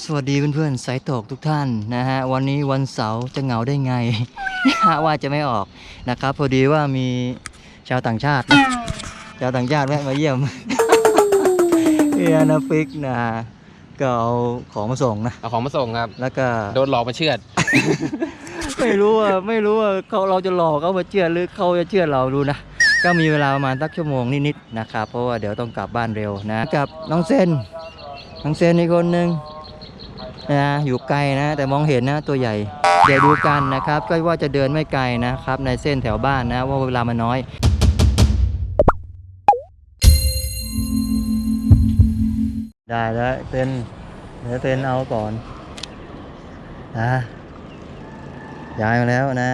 สวัสดีเพื่อนๆสายตกทุกท่านนะฮะวันนี้วันเสาร์จะเหงาได้ไงนะฮะว่าจะไม่ออกนะครับ พอดีว่ามีชาวต่างชาตินะชาวต่างชาติแวะมาเยี่ยมเฮียนาฟิกนะก็เอาของมาส่งนะเอาของมาส่งครับ แล้วก็โดนหลอกมาเชือด ไม่รู้ว่าไม่รู้ว่าเขาเราจะหลอกเขามาเชื่อหรือเขาจะเชื่อเราดูนะก็มีเวลาประมาณสักชั่วโมงนิดๆนะครับเพราะว่าเดี๋ยวต้องกลับบ้านเร็วนะกับน้องเซนน้องเซนอีกคนหนึ่ง นะอยู่ไกลนะ แต่มองเห็นนะตัวใหญ่เดี๋ยวดูกันนะครับ ก็ว่าจะเดินไม่ไกลนะครับ ในเส้นแถวบ้านนะว่าเวลามันน้อยได้แล้วเซนเดี๋ยวเซนเอาก่อนนะย้ายมาแล้วนะ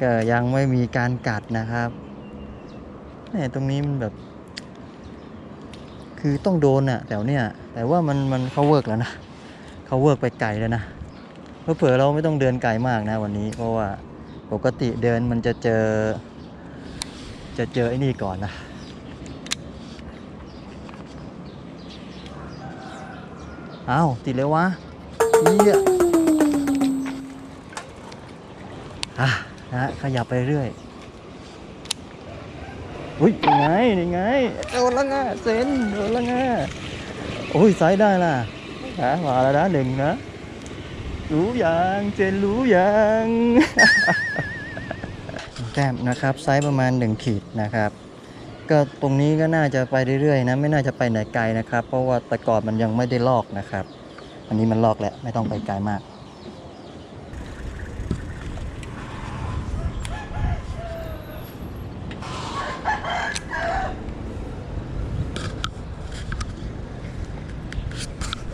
ก็ยังไม่มีการกัดนะครับเนี่ยตรงนี้มันแบบ คือต้องโดนอะแถวเนี้ย แต่ว่ามันมันเขาเวิร์กแล้วนะเขาเวิร์กไปไกลแล้วนะเผื่อเราไม่ต้องเดินไกลมากนะวันนี้ เพราะว่าปกติเดินมันจะเจอ จะเจอไอ้นี่ก่อนนะอ้าวติดเลยวะเหี้ยอะนะฮะขยับไปเรื่อยอุ้ยยังไงยังไงโดนล้วไงเซนโดนล้วไง โอ้ยไซส์ได้ล่ะฮะมาแล้วนะหนึ่งนะ รู้ยังเจนรู้ยังแต้มนะครับไซส์ประมาณ 1 ขีดนะครับ ก็ตรงนี้ก็น่าจะไปเรื่อยๆนะ ไม่น่าจะไปไหนไกลนะครับ เพราะว่าตะกอบมันยังไม่ได้ลอกนะครับ อันนี้มันลอกแล้วไม่ต้องไปไกลมาก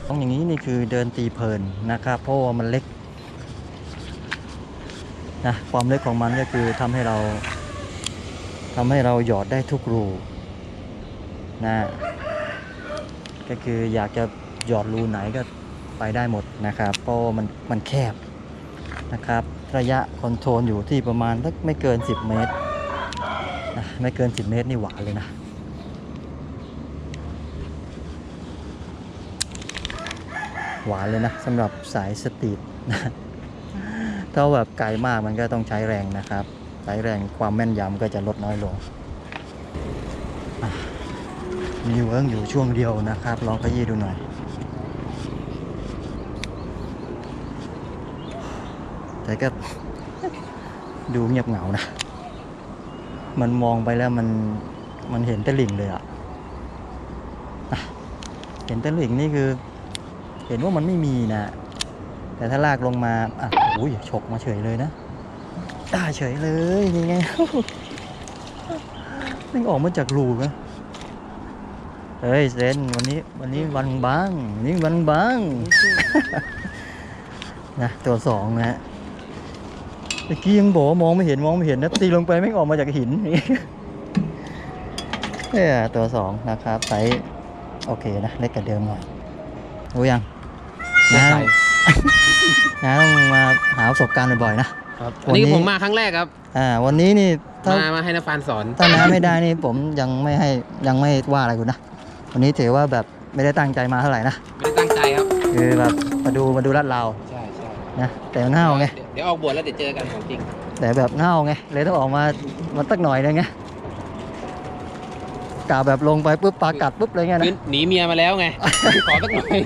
ต้องอย่างนี้นี่คือเดินตีเพลินนะครับเพราะว่ามันเล็กนะความเล็กของมันก็คือทำให้เราทำให้เราหยอดได้ทุกรูนะก็คืออยากจะหยอดรูไหนก็ไปได้หมดนะครับ เพราะมันมันแคบนะครับ ระยะคอนโทรลอยู่ที่ประมาณไม่เกิน 10 เมตรนะไม่เกิน 10 เมตรนี่หวานเลยนะ หวานเลยนะสำหรับสายสตรีทนะถ้าแบบไกลมากมันก็ต้องใช้แรงนะครับ ใช้แรงความแม่นยำก็จะลดน้อยลง มีเวิร์กอยู่ช่วงเดียวนะครับ ลองขยี้ดูหน่อยแต่ก็ดูเงียบเหงานะ มันมองไปแล้วมันมันเห็นต่หลิงเลยอะอะเห็นต่หลิงนี่คือ เห็นว่ามันไม่มีนะ แต่ถ้าลากลงมาอะโอ้ยฉกมาเฉยเลยนะได้เฉยเลยนี่ไงมันออกมาจากรูนะเฮ้ยเซนวันนี้วันนี้วันบางวันนี้วันบางนะตัวสองนะฮะตะกี้ยังบอกว่ามองไม่เห็นมองไม่เห็นนะตีลงไปไม่ออกมาจากหินเนี่ยตัวสองนะครับไซส์โอเคนะเล็กกว่าเดิมหน่อยรู้ยัง นะใส่ นะต้องมาหาประสบการณ์บ่อยๆนะ ครับวัอันนนี้นี้ ผมมาครั้งแรกครับ อ่าวันนี้นี่ถ้ามามาให้นฟานสอน ถ้าน้าไม่ได้นี่ผมยังไม่ให้ยังไม่ว่าอะไรคุณนะ วันนี้ถือว่าแบบไม่ได้ตั้งใจมาเท่าไหร่นะ ไม่ได้ตั้งใจครับ คือแบบมาดูมาดูลาดเราวใช่ใช่นะแต่มันเน่าไง เดี๋ยวออกบวชแล้วเดี๋ยวเจอกันของจริง แต่แบบเน่าไง เลยต้องออกมามาตักหน่อยนึงไงกล่าวแบบลงไปปุ๊บปลากัดปุ๊บเลยไงคือนะ หนีเมียมาแล้วไง ขอสักหน่อย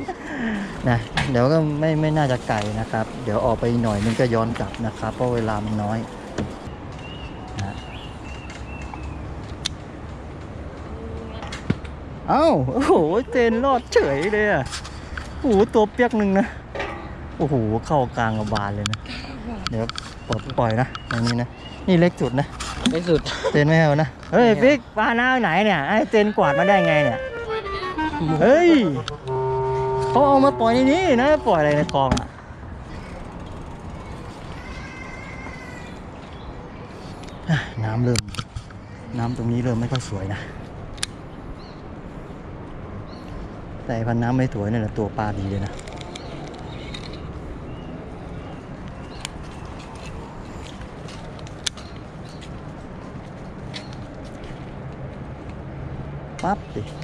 นะเดี๋ยวก็ไม่ไม่น่าจะไกลนะครับ เดี๋ยวออกไปอีกหน่อยนึงก็ย้อนกลับนะครับ เพราะเวลามันน้อยนะเอ้าโอ้โหเจนรอดเฉยเลยอะโอ้โหตัวเปียกหนึ่งนะโอ้โหเข้ากลางกระบาลเลยนะ เดี๋ยวปลดปล่อยนะอย่างนี้นะนี่เล็กสุดนะไม่สุดเจนไม่เอานะเฮ้ยไม่เอาฟิกปลาหน้าไหนเนี่ยไอ้เจนกวาดมาได้ไงเนี่ยเฮ้ย เขาเอามาปล่อยในนี้นะ ปล่อยอะไรในคลองอะน้ำเริ่ม น้ำตรงนี้เริ่มไม่ค่อยสวยนะ แต่พันน้ำไม่สวยนี่แหละตัวปลาดีเลยนะ ปั๊บดิ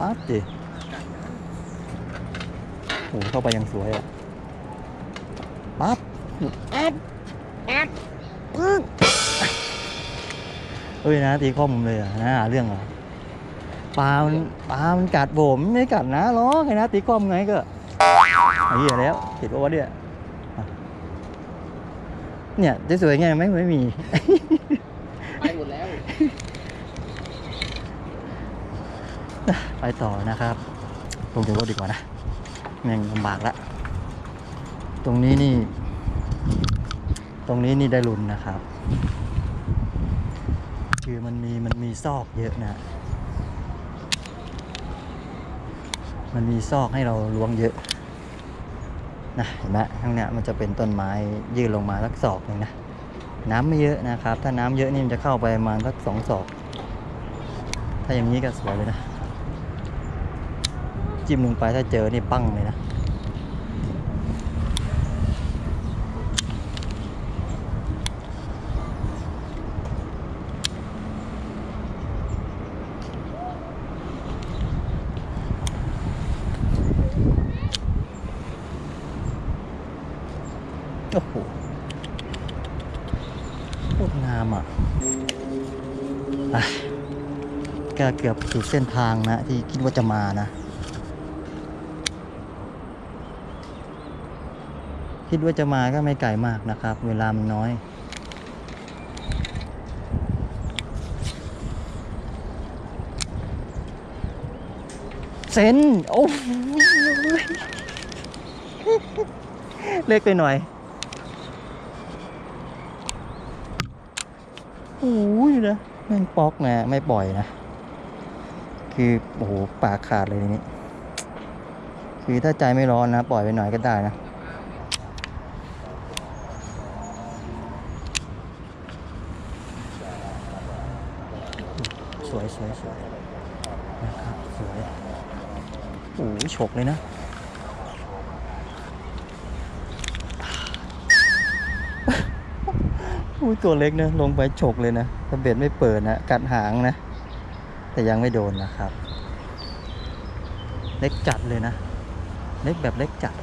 ปั๊บดิโอ้เข้าไปยังสวยอะปั๊บปั๊บปั๊บปึ๊บเอ้ยนะตีข้อมเลยอะนะหาเรื่องเหรอปลามันปลามันกัดผมไม่กัดนะร้อไงนะตีข้อมไงก็ไอ้เหี้ยแล้วเห็นปะวะเนี่ยเนี่ยจะสวยไงไหมไม่มี ไปหมดแล้ว ไปต่อนะครับ ลงจากรถดีกว่านะแม่งลำบากละตรงนี้นี่ ตรงนี้นี่ได้ลุนนะครับ คือมันมีมันมีซอกเยอะนะ มันมีซอกให้เราล้วงเยอะนะเห็นไหมข้างเนี้ยมันจะเป็นต้นไม้ยื่นลงมาสักศอกหนึ่งนะน้ำไม่เยอะนะครับ ถ้าน้ำเยอะนี่มันจะเข้าไปประมาณสักสองศอก ถ้าอย่างนี้ก็สวยเลยนะ จิ้มลงไปถ้าเจอนี่ปั้งเลยนะโอ้โหโคตรงามอะอะก็เกือบสุดเส้นทางนะ ที่คิดว่าจะมานะ คิดว่าจะมาก็ไม่ไกลมากนะครับ เวลามันน้อย เซนโอ้โหเล็กไปหน่อยโอ้ยนะแม่งป๊อกนะไม่ปล่อยนะ คือโอ้โหปากขาดเลยนี้คือถ้าใจไม่ร้อนนะ ปล่อยไปหน่อยก็ได้นะ ส วยสวยสวยนะครับสวยโอ้ยฉกเลยนะอุ้ยตัวเล็กนะลงไปฉกเลยนะถ้าเบ็ดไม่เปิดนะกัดหางนะ แต่ยังไม่โดนนะครับ เล็กจัดเลยนะ เล็กแบบเล็กจัด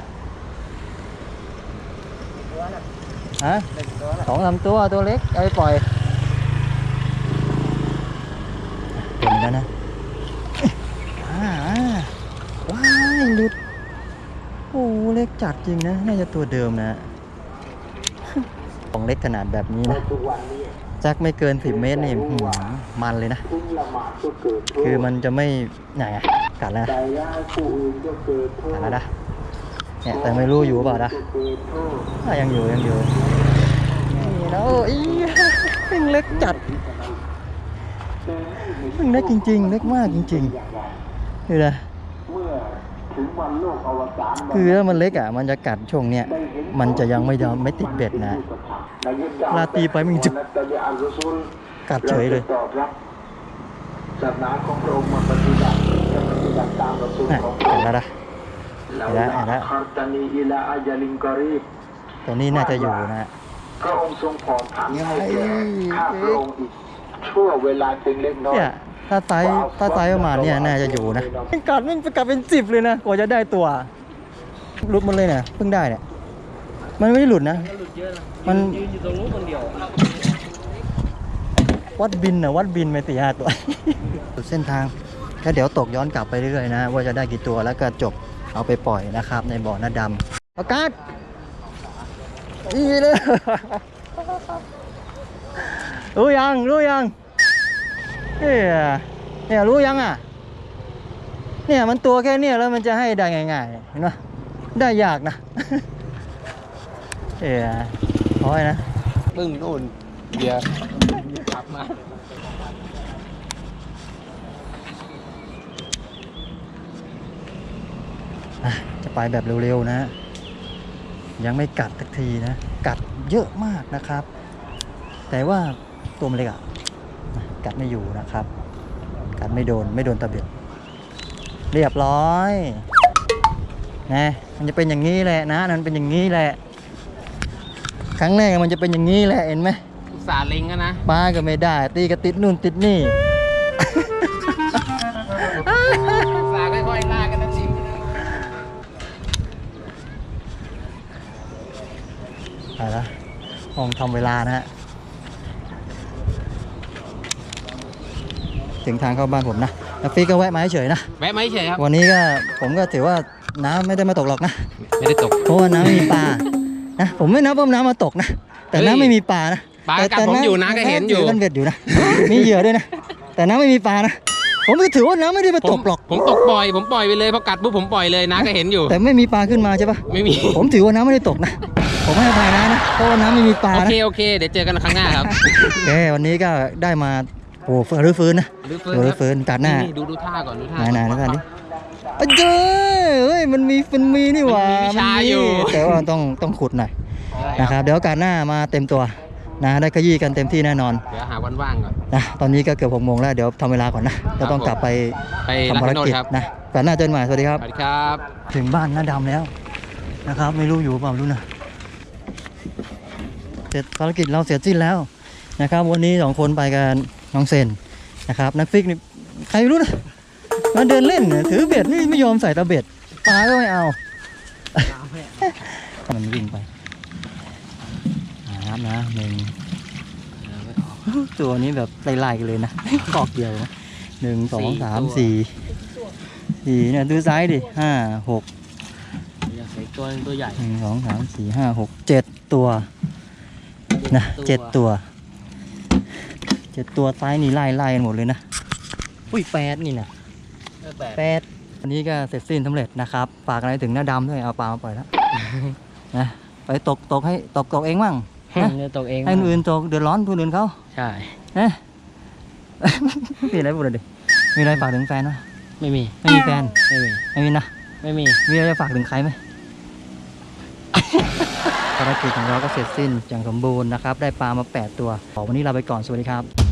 ฮะสองสามตัวตัวเล็กเอาไปปล่อย เห็นแล้วนะอ่าอ่าว้ายหลุด โอ้เล็กจัดจริงนะ น่าจะตัวเดิมนะ ของเล็กขนาดแบบนี้นะจักไม่เกิน10เมตรนี่หืมมันเลยนะ คือมันจะไม่ไหนอะกัดแล้วนะกัดแล้วนะเนี่ยแต่ไม่รู้อยู่เปล่านะอะยังอยู่ยังอยู่นี่นะโอ้ยเพิ่งเล็กจัด เพิ่งเล็กจริง ๆ เล็กมากจริงๆนี่นะคือถ้ามันเล็กอะ มันจะกัดช่วงเนี้ย มันจะยังไม่ยอมไม่ติดเบ็ดนะลาตีไปมึงจะกัดเฉยเลยตอบรับศาสนาของพระองค์มาปฏิบัติจะปฏิบัติตามระสูลน่ะของพระเห็อนงแล้วค์นะแล้วเห็นแล้วเห็นแล้วคาตานีอิลาอาญาลิงกอรีบตัวนี้น่าจะอยู่นะพระองค์ทรงผ่อนผันให้แก่ข้าพระองค์อีก ชั่วเวลาเพียงเล็กน้อยเนี่ยถ้าไซส์ถ้าไซส์ประมาณเนี่ยน่าจะอยู่นะมันกัดมันกัดเป็นสิบเลยนะกว่าจะได้ตัวหลุดหมดเลยเนี่ยเพิ่งได้เนี่ยมันไม่ได้หลุดนะมันยืนอยู่ตรงนู้นคนเดียววัดบินนะวัดบินไปสี่ห้าตัวสุดเส้นทางก็เดี๋ยวตกย้อนกลับไปเรื่อยๆนะว่าจะได้กี่ตัวแล้วก็จบเอาไปปล่อยนะครับ ในบ่อน้าดำประกาศอีเลย รู้ยัง รู้ยังเนี่ยเนี่ยรู้ยังอะ เนี่ยมันตัวแค่เนี้ยแล้วมันจะให้ได้ง่ายๆเห็นไหมได้ยากนะเอ๋ร้อยนะปึ้งนู่นเบียร์ขับมาอะจะไปแบบเร็วๆนะ ยังไม่กัดสักทีนะ กัดเยอะมากนะครับ แต่ว่า ตัวมันเล็กอะกัดไม่อยู่นะครับ กัดไม่โดนไม่โดนตะเบียดเรียบร้อยนะมันจะเป็นอย่างนี้แหละนะนั่นเป็นอย่างนี้แหละ ครั้งแรกมันจะเป็นอย่างนี้แหละเห็นไหมสาห์เล็งนะ ป้าก็ไม่ได้ ตีก็ติดนู่นติดนี่สาค่อยๆลากันนะจิงไปละวคงทำเวลานะฮะ ถึงทางเข้าบ้านผมนะแล้วฟีก็แวะมาเฉยๆนะ แวะไหมเฉยครับวันนี้ก็ผมก็ถือว่าน้ำไม่ได้มาตกหรอกนะ ไม่ได้ตก เพราะว่าน้ำไม่มีปลา นะ ผมไม่นับว่าน้ำมาตกนะ แต่เฮ้ยน้ำไม่มีปลานะปลาแต่กัดแต่ผมอยู่นะก็เห็นอยู่ถืกันเบ็ดอยู่นะ มีเหยื่อด้วยนะ แต่น้ำไม่มีปลานะ ผมก็ถือว่าน้ำไม่ได้มาผตมกหรอก ผมตกปล่อย ผมปล่อยไปเลยพอกัดปุ๊บผมปล่อยเลยนะก็เห็นอยู่ แต่ไม่มีปลาขึ้นมาใช่ปะไม่มี ผมถือว่าน้ำไม่ได้ตกนะ ผมให้อภัยนะนะ เพราะว่าน้ำไม่มีปลาโอนะ เคโอเค เดี๋ยวเจอกันครั้งหน้าครับ โอเควันนี้ก็ได้มา โอ้ฟื้นรื้อฟื้นนะรื้อฟื้นรื้อฟื้นกัดหน้าดูดูท่าก่อนดูท่าไหนไหนไหนท่านดิอะเจ้ยเฮ้ยมันมีมันมีนี่หว่ามันมีวิชาอยู่แต่ว่าต้องต้องขุดหน่อยนะครับเดี๋ยวโอกาสหน้ามาเต็มตัวนะได้ขยี้กันเต็มที่แน่นอนเดี๋ยวหาวันว่างก่อนนะตอนนี้ก็เกือบหกโมงแล้วเดี๋ยวทำเวลาก่อนนะจะต้องกลับไปไปทำรักภารโนดกิจครับนะกันหน้าเจอกันใหม่สวัสดีครับสวัสดีครับ ถึงบ้านน้าดำแล้วนะครับไม่รู้อยู่เปล่ารู้นะเสร็จภารกิจเราเสร็จสิ้นแล้วนะครับ วันนี้สองคนไปกัน น้องเซนนะครับนักฟิกนี่ใครไม่รู้นะมาเดินเล่นเนี่ยถือเบ็ดไม่ไม่ยอมใส่ตะเบ็ดปลาก็ไม่เอามันวิ่งไปนะครับนะหนึ่งตัวนี้แบบไล่ๆกันเลยนะกอกเดียวนะหนึ่งสองสามสี่สี่เนี่ยดูซ้ายดิห้าหกอยากใส่ตัวนึงตัวใหญ่หนึ่งสองสามสี่ห้าหกเจ็ดตัวนะเจ็ดตัวเจ็ดตัวซ้ายนี่ไล่ไล่กันหมดเลยนะ อุ้ยแปดนี่นะแปดแปดอันนี้ก็เสร็จสิ้นสำเร็จนะครับ ฝากอะไรถึงหน้าดำด้วยเอาปลามาปล่อยแล้วนะไปตกตกให้ตกตกเองมั่งนะเนี่ยตกเองให้คนอื่นตกเดือดร้อนคนอื่นเขาใช่นะมีอะไรพูดเลยดิมีอะไรฝากถึงแฟนไหมไม่มี ไม่มีแฟน ไม่มี ไม่มีนะ ไม่มี มีอะไรจะฝากถึงใครไหมภารกิจของเราก็เสร็จสิ้นอย่างสมบูรณ์นะครับ ได้ปลามา 8 ตัว วันนี้ลาไปก่อน สวัสดีครับ